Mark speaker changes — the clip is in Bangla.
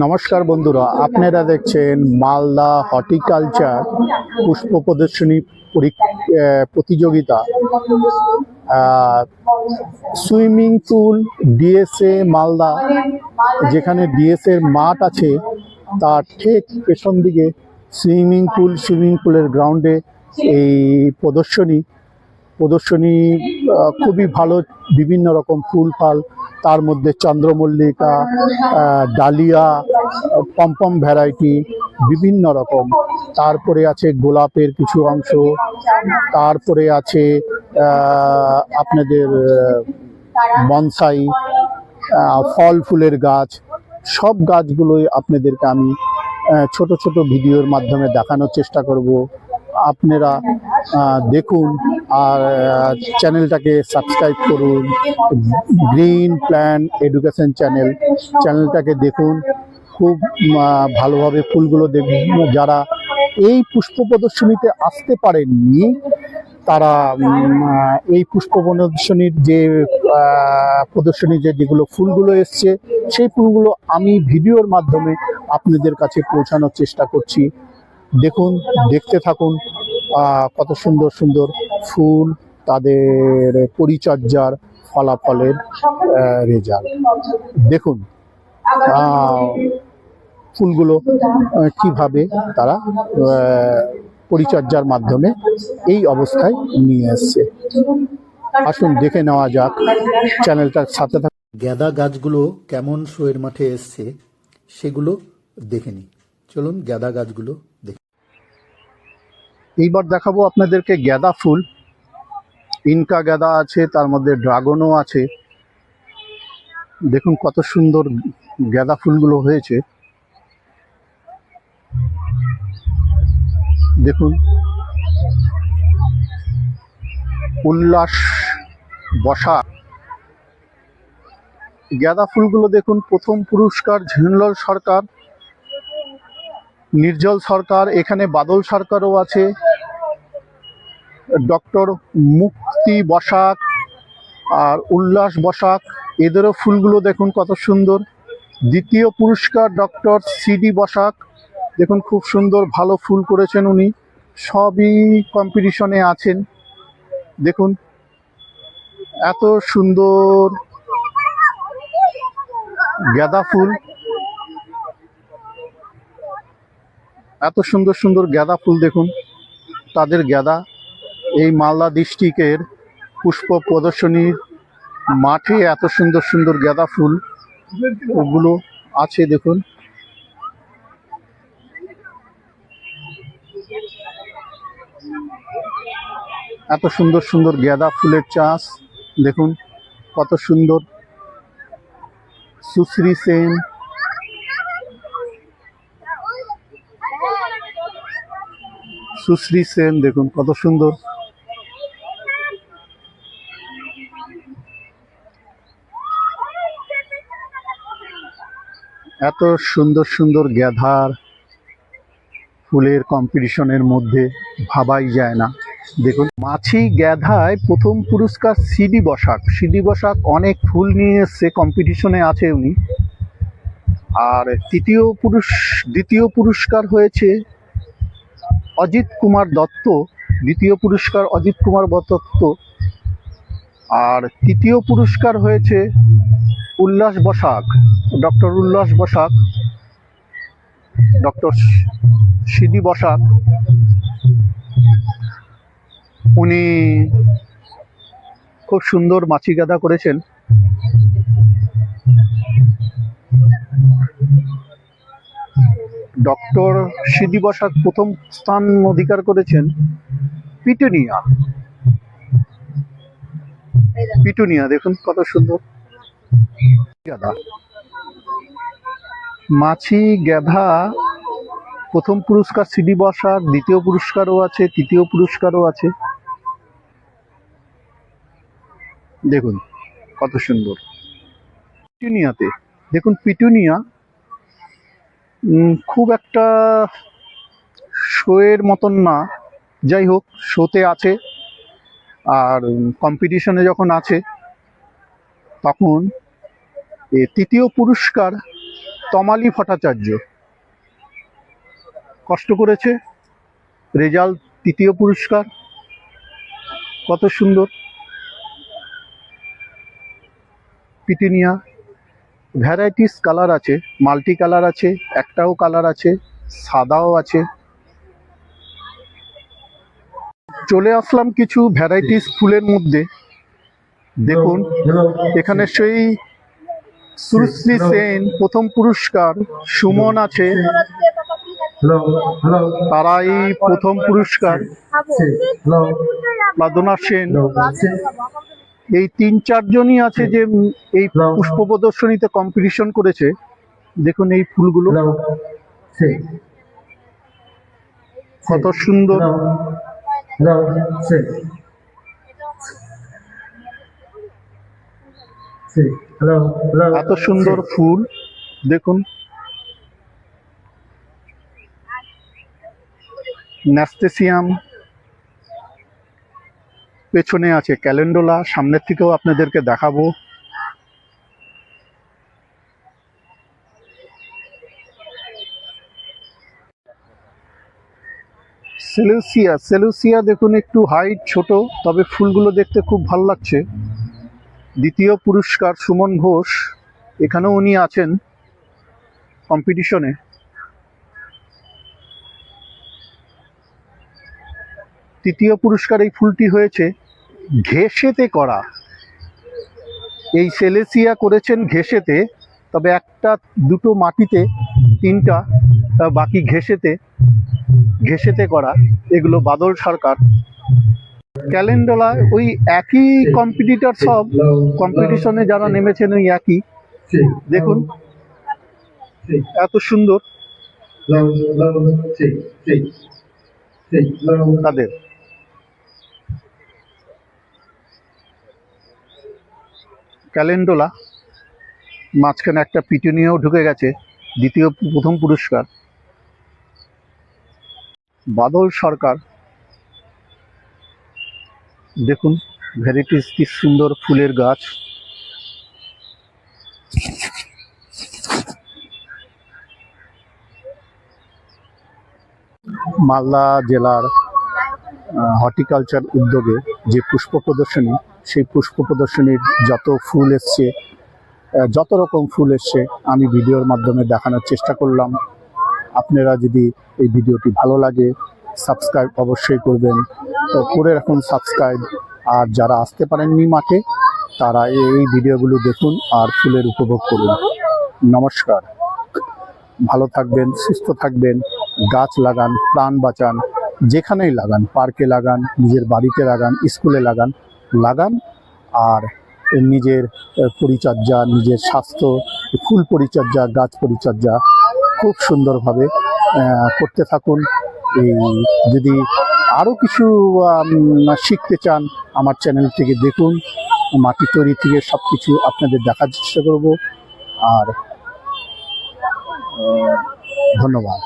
Speaker 1: নমস্কার বন্ধুরা, আপনারা দেখছেন মালদা হর্টিকালচার পুষ্প প্রদর্শনী প্রতিযোগিতা। সুইমিং পুল ডিএসএ মালদা, যেখানে ডিএসএ মাঠ আছে, তার ঠিক পেছন দিকে সুইমিং পুল, সুইমিং পুলের গ্রাউন্ডে এই প্রদর্শনী প্রদর্শনী খুবই ভালো, বিভিন্ন রকম ফুল ফাল তার মধ্যে চন্দ্রমল্লিকা ডালিয়া, পম্পম ভ্যারাইটি, বিভিন্ন রকম। তারপরে আছে গোলাপের কিছু অংশ, তারপরে আছে আপনাদের বনসাই ফল ফুলের গাছ, সব গাছগুলোই আপনাদেরকে আমি ছোট ছোট ভিডিওর মাধ্যমে দেখানোর চেষ্টা করব। আপনারা দেখুন আর চ্যানেলটাকে সাবস্ক্রাইব করুন। গ্রিন প্ল্যান এডুকেশন চ্যানেল চ্যানেলটাকে দেখুন। খুব ভালোভাবে ফুলগুলো দেখুন। যারা এই পুষ্প প্রদর্শনীতে আসতে পারেননি তারা এই পুষ্প প্রদর্শনীর যে আহ, প্রদর্শনী যে যেগুলো ফুলগুলো এসছে সেই ফুলগুলো আমি ভিডিওর মাধ্যমে আপনাদের কাছে পৌঁছানোর চেষ্টা করছি। দেখুন দেখতে থাকুন। কত সুন্দর সুন্দর ফুল, তাদের পরিচর্যার ফলাফলের রেজাল্ট দেখুন ফুলগুলো কীভাবে তারা পরিচর্যার মাধ্যমে এই অবস্থায় নিয়ে এসছে। আসুন, দেখে নেওয়া যাক চ্যানেলটার সাথে
Speaker 2: গ্যাদা গাছগুলো কেমন শোয়ের মাঠে এসছে, সেগুলো দেখে নিই। চলুন, গ্যাদা গাছগুলো দেখি।
Speaker 1: এইবার দেখাবো আপনাদেরকে গ্যাদা ফুল। ইনকা গ্যাদা আছে, তার মধ্যে ড্রাগনও আছে। দেখুন কত সুন্দর গ্যাদা ফুলগুলো হয়েছে। দেখুন। উল্লাস বসা। গ্যাদা ফুলগুলো দেখুন, প্রথম পুরস্কার ঝিনলল সরকার। নির্জল সরকার, এখানে বাদল সরকারও আছে। ডক্টর মুক্তি বসাক আর উল্লাস বসাক, এদেরও ফুলগুলো দেখুন কত সুন্দর। দ্বিতীয় পুরস্কার ডক্টর সিডি বসাক, দেখুন খুব সুন্দর, ভালো ফুল করেছেন উনি। সবই কম্পিটিশনে আছেন। দেখুন, এত সুন্দর গাঁদা ফুল। এত সুন্দর সুন্দর গাঁদা ফুল দেখুন। তাদের গাঁদা এই মালদা ডিস্ট্রিক্টের পুষ্প প্রদর্শনীর মাঠে এত সুন্দর সুন্দর গাঁদা ফুল, ওগুলো আছে দেখুন। এত সুন্দর সুন্দর গাঁদা ফুলের চাষ, দেখুন কত সুন্দর। সুশ্রী সেন সুশ্রী সেন, দেখুন কত সুন্দর। এত সুন্দর সুন্দর গ্যাধার ফুলের কম্পিটিশনের মধ্যে ভাবাই যায় না। দেখুন, মাছি গ্যাধায় প্রথম পুরস্কার সিডি বসাক। সিডি বসাক অনেক ফুল নিয়ে এসছে, কম্পিটিশনে আছে উনি। আর তৃতীয় পুরুষ, দ্বিতীয় পুরস্কার হয়েছে অজিত কুমার দত্ত, দ্বিতীয় পুরস্কার অজিত কুমার দত্ত। আর তৃতীয় পুরস্কার হয়েছে উল্লাস বসাক, ডক্টর উল্লাস বসাক, ডক্টর সিডি বসাক। উনি খুব সুন্দর মাছি গাদা করেছেন। ডক্টর সিডি বসাক প্রথম স্থান অধিকার করেছেন পিটুনিয়া। পিটুনিয়া, দেখুন কত সুন্দর। মাছি গাধা, প্রথম পুরস্কার সিডি বসাক দ্বিতীয় পুরস্কারও আছে, তৃতীয় পুরস্কারও আছে। দেখুন কত সুন্দর। পিটুনিয়াতে, দেখুন পিটুনিয়া খুব একটা শোয়ের মতন না। যাই হোক, শোতে আছে। আর কম্পিটিশনে যখন আছে, তখন এ তৃতীয় পুরস্কার তমালি ভট্টাচার্য। কষ্ট করেছে। রেজাল্ট তৃতীয় পুরস্কার। কত সুন্দর। পিটিনিয়া ভ্যারাইটিস কালার আছে মাল্টি কালার আছে একটাও কালার আছে সাদাও আছে। চলে আসলাম কিছু ভ্যারাইটিস ফুলের মধ্যে। দেখুন এখানে সেই সুশ্রী সেন প্রথম পুরস্কার সুমন আছে। তারাই প্রথম পুরস্কার। লাদনা সেন। এই তিন চারজনই আছে যে এই পুষ্প প্রদর্শনীতে কম্পিটিশন করেছে। দেখুন এই ফুলগুলো। কত সুন্দর। এত সুন্দর ফুল। দেখুন। ন্যাস্টেসিয়াম পেছনে আছে ক্যালেন্ডোলা, সামনের থেকেও আপনাদেরকে দেখাবো। সেলুসিয়া সেলুসিয়া দেখুন একটু হাইট ছোট, তবে ফুলগুলো দেখতে খুব ভালো লাগছে। দ্বিতীয় পুরস্কার সুমন ঘোষ, এখানেও উনি আছেন কম্পিটিশনে তৃতীয় পুরস্কার এই ফুলটি হয়েছে। ঘেসেতে করা। এই সেলেসিয়া করেছেন ঘেসেতে তবে একটা, দুটো মাটিতে, তিনটা বাকি ঘেসেতে ঘেসেতে করা। এগুলো বাদল সরকার। ক্যালেন্ডোলা, ওই একই কম্পিটিটর সব। কম্পিটিশনে যারা নেমেছেন, ওই একই। দেখুন। এত সুন্দর। তাদের। ক্যালেন্ডোলা, মাঝখানে একটা পিটুনিয়াও ঢুকে গেছে, দ্বিতীয় প্রথম পুরস্কার। বাদল সরকার, দেখুন ভ্যারাইটিস কি সুন্দর ফুলের গাছ। মালদা জেলার হর্টিকালচার উদ্যোগে যে পুষ্প প্রদর্শনী সেই পুষ্প প্রদর্শনীর যত ফুল এসছে যত রকম ফুল এসছে, আমি ভিডিওর মাধ্যমে দেখানোর চেষ্টা করলাম। আপনারা যদি এই ভিডিওটি ভালো লাগে সাবস্ক্রাইব অবশ্যই করবেন। তো করে রাখুন সাবস্ক্রাইব আর যারা আসতে পারেননি মাঠে, তারা এই ভিডিওগুলো দেখুন আর ফুলের উপভোগ করুন। নমস্কার। ভালো থাকবেন, সুস্থ থাকবেন, গাছ লাগান, প্রাণ বাঁচান, যেখানেই লাগান, পার্কে লাগান, নিজের বাড়িতে লাগান, স্কুলে লাগান লাগান আর নিজের পরিচর্যা, নিজের স্বাস্থ্য, ফুল পরিচর্যা, গাছ পরিচর্যা খুব সুন্দরভাবে করতে থাকুন। এই যদি আরও কিছু শিখতে চান, আমার চ্যানেল থেকে দেখুন। মাটি তৈরি থেকে সব কিছু আপনাদের দেখার চেষ্টা করব। আর ধন্যবাদ।